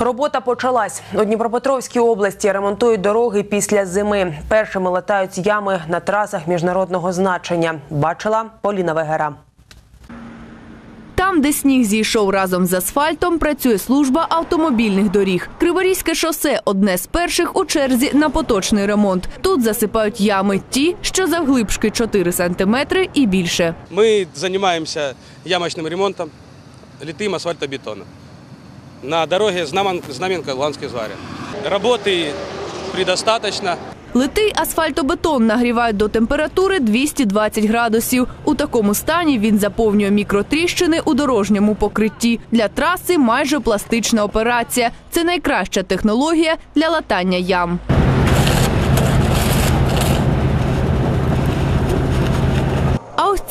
Робота почалась. У Дніпропетровській області ремонтують дороги після зими. Першими латають ями на трасах міжнародного значення. Бачила Поліна Вегера. Там, де сніг зійшов разом з асфальтом, працює служба автомобільних доріг. Криворізьке шосе одне з перших у черзі на поточний ремонт. Тут засипають ями ті, що завглибшки 4 сантиметри і більше. Мы занимаемся ямочным ремонтом литым асфальтобетона на дороге Знамен, Знаменка Луганский Зварин. Работы предостаточно. Литий асфальтобетон нагрівають до температури 220 градусів. У такому стані він заповнює мікротріщини у дорожньому покритті. Для траси майже пластична операція. Це найкраща технологія для латання ям.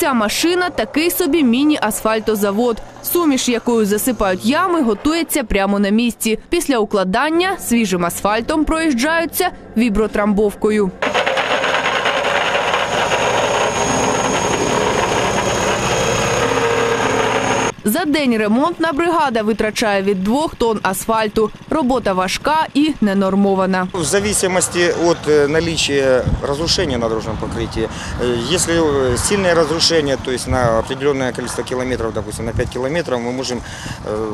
Ця машина такий собі міні-асфальтозавод. Суміш, якою засипають ями, готується прямо на місці. Після укладання свіжим асфальтом проїжджаються вібротрамбовкою. За день ремонтна бригада витрачає від двох тонн асфальту. Робота важка і ненормована. В зависимости от э, наличия разрушения на дорожном покрытии, э, если э, сильное разрушение, то есть на определенное количество километров, допустим, на 5 километров, мы можем, э,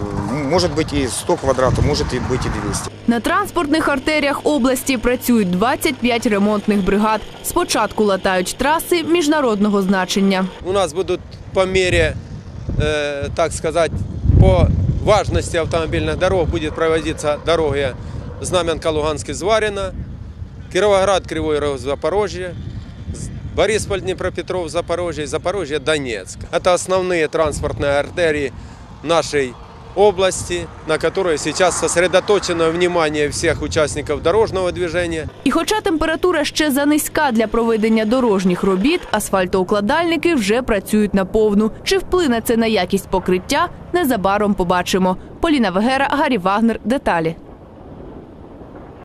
может быть и 100 квадратов, может и быть и 200. На транспортних артеріях області працюють 25 ремонтних бригад. Спочатку латають траси міжнародного значення. у нас будут по мере, э, так сказать, по важности автомобильных дорог будет проводиться дороги Знаменка Луганский Зварина, Кировоград Кривой Рог Запорожье, З- Борисполь Днепропетров Запорожье, и Запорожье Донецк. Это основные транспортные артерии нашей области, на которой сейчас сосредоточено внимание всех участников дорожного движения. І хоча температура ще занизька для проведення дорожніх робіт, асфальтоукладальники вже працюють на повну. Чи вплине це на якість покриття? Незабаром побачимо. Поліна Вегера, Гарі Вагнер. Деталі.